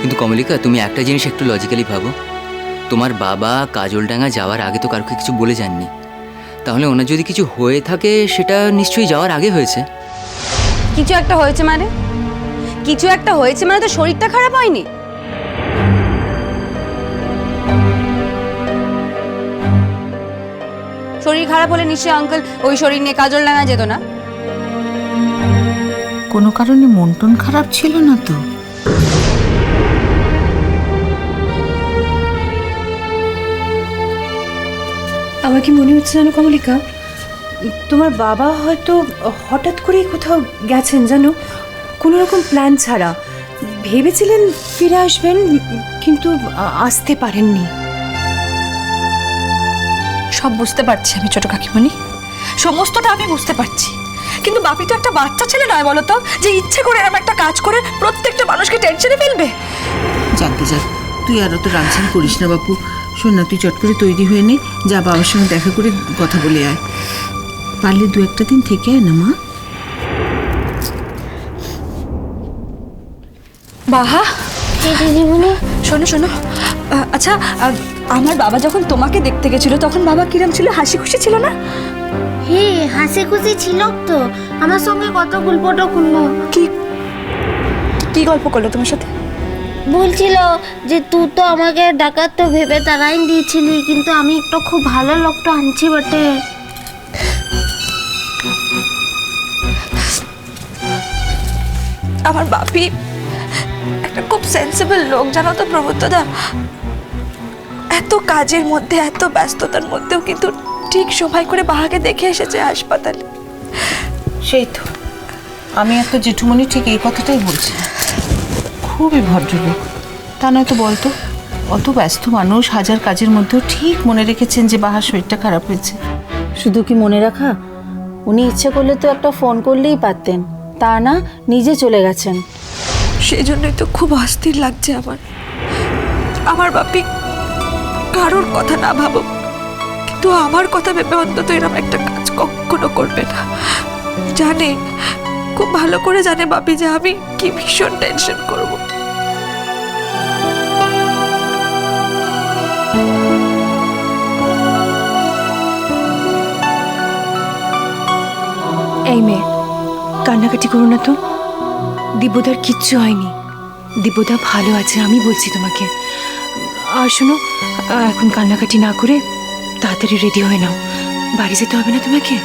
কিন্তু কমলিকা তুমি একটা জিনিস একটু লজিক্যালি ভাবো। তোমার বাবা কাজলডাঙ্গা যাওয়ার আগে তো কারোকে কিছু বলে যাননি। তাহলে ওনার যদি কিছু হয়ে থাকে সেটা নিশ্চয়ই যাওয়ার আগে হয়েছে। কিছু একটা হয়েছে মানে? কিছু একটা হয়েছে মানে তো শরীরটা খারাপ হয়নি? শরীর খারাপ হলে নিশ্চয়ই আঙ্কেল ওই শরীর নিয়ে কাজল ডাঙা যেত না? কোনো কারণে মন টন খারাপ ছিল না তো? আমার কি মনে হচ্ছে জানো কমলিকা? তোমার বাবা হয়তো হঠাৎ করেই কোথাও গেছেন জানো? কোনো রকম প্ল্যান ছাড়া। ভেবেছিলেন ফিরে আসবেন কিন্তু আসতে পারেননি। সব বুঝতে পারছি আমি ছোট কাকিমণি। সমস্তটা আমি বুঝতে পারছি। কিন্তু বাপি তো একটা বাচ্চা ছেলে নয় বলতো যে ইচ্ছে করে এরকম একটা কাজ করে প্রত্যেকটা মানুষকে টেনশনে ফেলবে? যাকে যাক তুই আর তো রানছান করিস না বাপু। শোন না তুই চট করে তৈরি হয়ে নে যা বাবার সঙ্গে দেখা করে কথা বলে আয়। পারলে দু একটা দিন থেকে আয় না মা। বাহা। দিদিমণি শোনো শোনো। আচ্ছা আমার বাবা যখন তোমাকে দেখতে গেছিল তখন বাবা কিরম ছিল? হাসি খুশি ছিল না? হে হাসি খুশি ছিল তো। আমার সঙ্গে কত গল্পটা করল। কি কি গল্প করল তোমার সাথে? বলছিল যে তুই তো আমাকে ডাকাত তো ভেবে তারাই দিয়েছিলি কিন্তু আমি একটা খুব ভালো লোকটা আনছি বটে। আমার বাপি একটা খুব সেন্সিবল লোক জানো তো প্রবুদ্ধদা এত কাজের মধ্যে এত ব্যস্ততার মধ্যেও কিন্তু ঠিক সময় করে বাহাকে দেখে এসেছে হাসপাতালে। সেই তো। আমি একটা জেঠুমনি ঠিক এই কথাটাই বলছি। খুবই ভদ্রলোক। তা নয়তো বলতো অত ব্যস্ত মানুষ হাজার কাজের মধ্যেও ঠিক মনে রেখেছেন যে বাহার শরীরটা খারাপ হয়েছে। শুধু কি মনে রাখা? উনি ইচ্ছে করলে তো একটা ফোন করলেই পারতেন তা না নিজে চলে গেছেন। সেই জন্যই তো খুব অস্থির লাগছে আমার। আমার বাপি কারোর কথা না ভাবো কিন্তু আমার কথা ভেবে অন্তত এরকম একটা কাজ কখনো করবে না। জানে খুব ভালো করে জানে বাপি যে আমি কি ভীষণ টেনশন করব। এই মেয়ে, কান্নাকাটি করো না তো। দিব্যদার কিচ্ছু হয়নি। দিব্যদা ভালো আছে, আমি বলছি তোমাকে। আর শোনো এখন কান্নাকাটি না করে তাড়াতাড়ি রেডি হয়ে নাও। বাড়ি যেতে হবে না তোমাকে?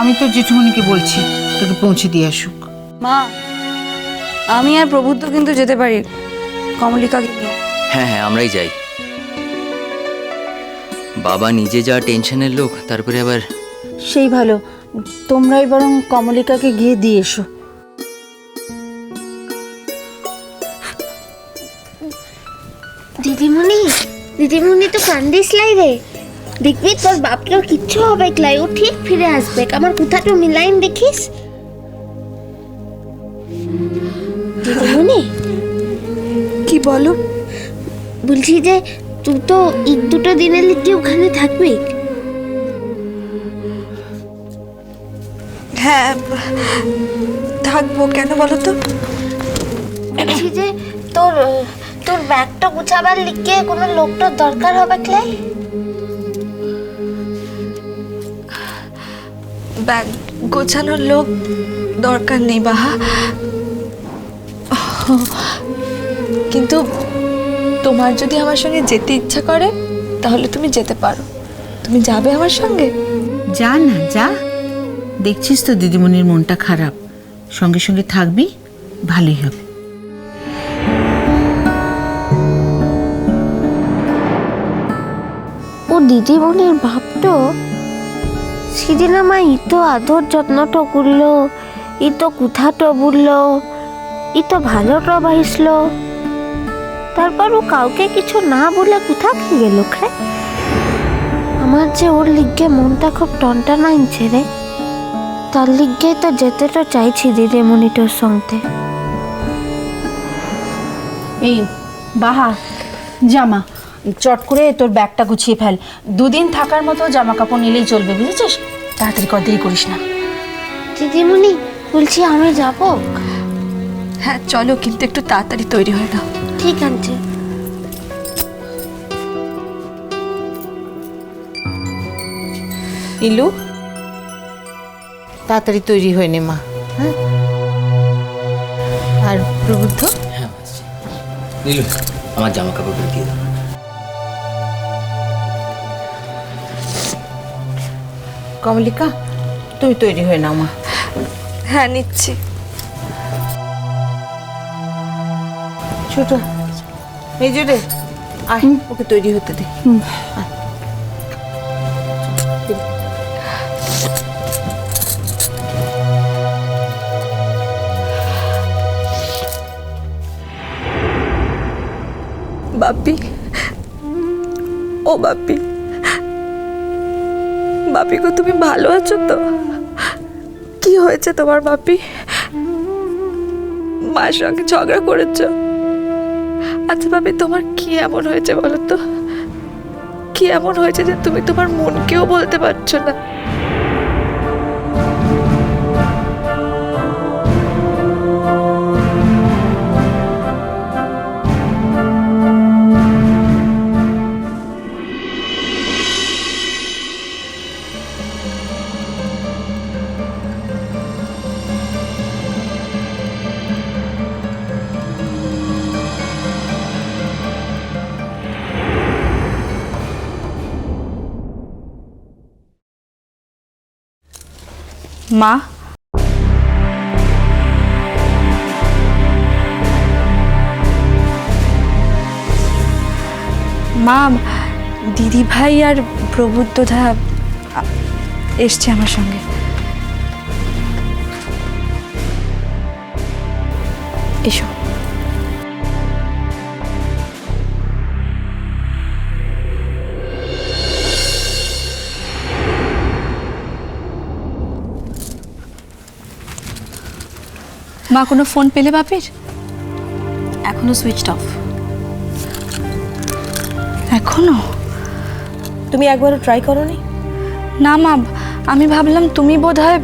আমি তো জেঠুমনিকে বলছি তোকে পৌঁছে দিয়ে আসুক। মা আমি আর প্রভুত্ব কিন্তু যেতে পারি কমলিকাকে নিয়ে হ্যাঁ হ্যাঁ আমরাই যাই। বাবা নিজে যা টেনশনের লোক তারপরে আবার সেই ভালো তোমরাই বরং কমলিকাকে গিয়ে দিয়ে এসো। দিদিমণি দিদিমণি তো কান্দিস লাই রে। দেখবি তোর বাপকেও কিচ্ছু হবে ক্লাই ও ঠিক ফিরে আসবে। আমার কোথাটা মিলাইন দেখিস? দিদিমণি কি বলো? বলছি যে তুই তো ঈদ দুটো দিনের লিখে ওখানে থাকবি? হ্যাঁ থাকব। কেন বলো তো? বলছি যে তোর তোর ব্যাগটা গুছাবার লিখে কোনো লোকটার দরকার হবে ক্লাই ব্যাগ গোছানোর লোক দরকার নেই বাহা। কিন্তু তোমার যদি আমার সঙ্গে যেতে ইচ্ছা করে তাহলে তুমি যেতে পারো। তুমি যাবে আমার সঙ্গে? যা না যা। দেখছিস তো দিদিমণির মনটা খারাপ। সঙ্গে সঙ্গে থাকবি ভালোই হবে। ও দিদিমণির ভাবটো আমার ইতো আদর যত্নটা করল ই তো কুথাটো বলল ই তো ভালো ভালোটা বাহিসলো। তারপর ও কাউকে কিছু না বলে কোথা খেয়ে গেল খায়। আমার যে ওর লিগে মনটা খুব টনটা নাইছে রে। তার লিগে তো যেতে তো চাইছি দিদিমণিটার সঙ্গে। এই, বাহা, জামা। চট করে তোর ব্যাগটা গুছিয়ে ফেল। দুদিন থাকার মতো জামা কাপড় নিলেই চলবে বুঝেছিস? তাড়াতাড়ি কর দেরি করিস না। দিদিমণি বলছি আমি যাব? হ্যাঁ চলো কিন্তু একটু তাড়াতাড়ি তৈরি হয়ে নাও। ঠিক আছে। ইলু তাড়াতাড়ি তৈরি হয়ে নে মা। হ্যাঁ? আর প্রবুদ্ধ? হ্যাঁ আসছি। আমার জামা কাপড়গুলো দিয়ে দাও। কমলিকা তুমি তৈরি হয়ে নাও মা। হ্যাঁ নিচ্ছি। ছোট এই যে রে আয় ওকে তৈরি হতে দে। আয়। বাপি ও বাপি। বাপি গো তুমি ভালো আছো তো? কি হয়েছে তোমার বাপি? মায়ের সঙ্গে ঝগড়া করেছ? আচ্ছা বাপি, তোমার কি এমন হয়েছে বলো তো? কি এমন হয়েছে যে তুমি তোমার মনকেও বলতে পারছ না? মা। মা দিদি ভাই আর প্রবুদ্ধদা এসছে আমার সঙ্গে। এসো। মা কোনো ফোন পেলে বাপির? এখনও সুইচড অফ এখনও? তুমি একবারও ট্রাই করোনি? না মা আমি ভাবলাম তুমি বোধ হয়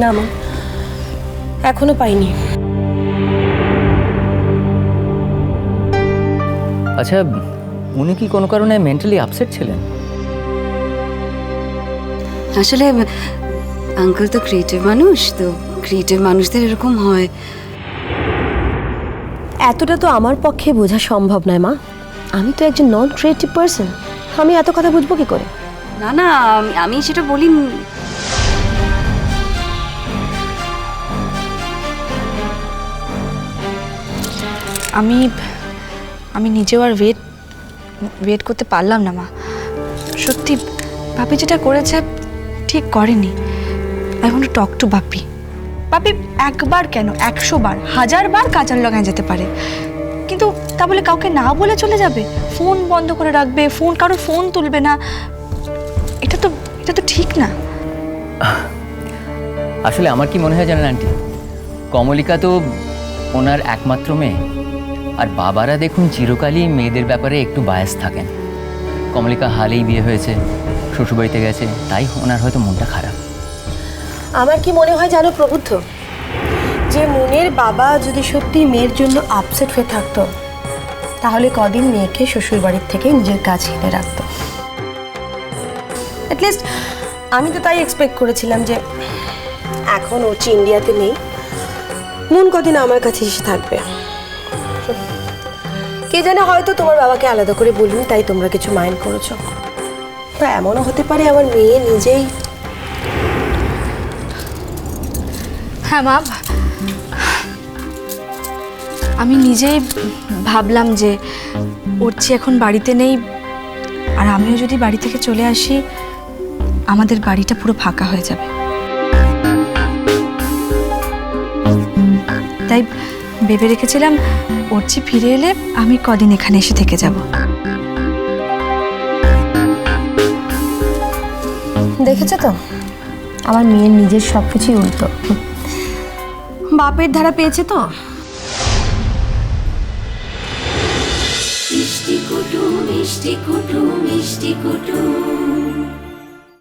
না মা এখনও পাইনি। আচ্ছা উনি কি কোনো কারণে মেন্টালি আপসেট ছিলেন? আসলে আঙ্কেল তো ক্রিয়েটিভ মানুষ তো ক্রিয়েটিভ মানুষদের এরকম হয়। এতটা তো আমার পক্ষে বোঝা সম্ভব নয় মা। আমি তো একজন নন ক্রিয়েটিভ পার্সন আমি এত কথা বুঝব কি করে? না না আমি- সেটা বলিনি। আমি আমি নিজেও আর ওয়েট ওয়েট করতে পারলাম না মা। সত্যি বাপি যেটা করেছে ঠিক করেনি। I want talk to Bapi. Bapi একবার কেন? একশো বার, হাজার বার কাজার লাগায় যেতে পারে। কিন্তু তা বলে কাউকে না বলে চলে যাবে? ফোন বন্ধ করে রাখবে, ফোন, কারোর ফোন তুলবে না। এটা তো এটা তো ঠিক না। আসলে আমার কি মনে হয় জানেন আন্টি? কমলিকা তো ওনার একমাত্র মেয়ে। আর বাবারা দেখুন চিরকালই মেয়েদের ব্যাপারে একটু বায়াস থাকেন। কমলিকা হালেই বিয়ে হয়েছে, শ্বশুরবাড়িতে গেছে, তাই ওনার হয়তো মনটা খারাপ। আমার কি মনে হয় জানো প্রবুদ্ধ? যে মনের বাবা যদি সত্যি মেয়ের জন্য আপসেট হয়ে থাকতো, তাহলে কদিন মেয়েকে শ্বশুর বাড়ির থেকে নিজের কাছে এনে রাখতো। অ্যাটলিস্ট আমি তো তাই এক্সপেক্ট করেছিলাম যে এখন ওচি ইন্ডিয়াতে নেই। মন কদিন আমার কাছে এসে থাকবে। কে জানে হয়তো তোমার বাবাকে আলাদা করে বলুন, তাই তোমরা কিছু মাইন্ড করেছ। তা এমনও হতে পারে আমার মেয়ে নিজেই হ্যাঁ মা। আমি নিজেই ভাবলাম যে উঠছি এখন বাড়িতে নেই আর আমিও যদি বাড়ি থেকে চলে আসি, আমাদের বাড়িটা পুরো ফাঁকা হয়ে যাবে। তাই ভেবে রেখেছিলাম উঠছি ফিরে এলে আমি কদিন এখানে এসে থেকে যাব। দেখেছ তো? আমার মেয়ের নিজের সব কিছুই উল্টো। বাপের ধারা পেয়েছে তো? মিষ্টি কুটু মিষ্টি কুটু মিষ্টি কুটু